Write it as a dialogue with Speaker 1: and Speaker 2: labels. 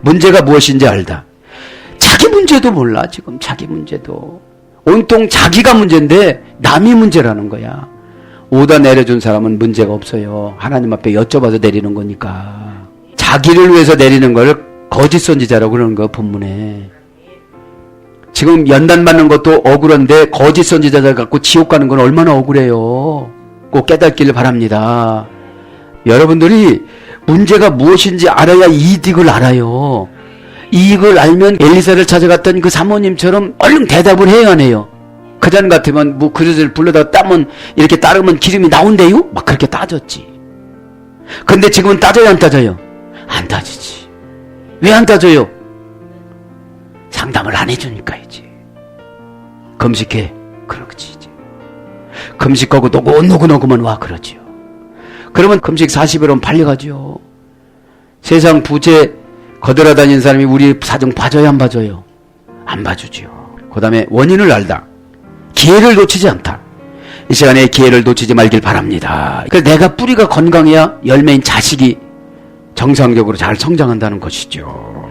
Speaker 1: 문제가 무엇인지 알다. 자기 문제도 몰라, 지금 자기 문제도. 온통 자기가 문제인데 남이 문제라는 거야. 오다 내려준 사람은 문제가 없어요. 하나님 앞에 여쭤봐서 내리는 거니까. 자기를 위해서 내리는 걸 거짓 선지자라고 그러는 거 본문에. 지금 연단 받는 것도 억울한데 거짓 선지자들 갖고 지옥 가는 건 얼마나 억울해요. 꼭 깨닫기를 바랍니다. 여러분들이 문제가 무엇인지 알아야 이득을 알아요. 이익을 알면 엘리사를 찾아갔던 그 사모님처럼 얼른 대답을 해야 하네요. 그전 같으면 뭐 그릇을 불러다 따면 이렇게 따르면 기름이 나온대요? 막 그렇게 따졌지. 근데 지금은 따져요 안 따져요? 안 따지지. 왜 안 따져요? 상담을 안 해주니까 이제. 금식해. 그렇지 이제. 금식하고 노곤노곤노곤만 와 그러지요. 그러면 금식 40일은 팔려가죠. 세상 부채 거들어 다니는 사람이 우리 사정 봐줘야 안 봐줘요? 안 봐주지요. 그 다음에 원인을 알다. 기회를 놓치지 않다. 이 시간에 기회를 놓치지 말길 바랍니다. 그 내가 뿌리가 건강해야 열매인 자식이 정상적으로 잘 성장한다는 것이죠.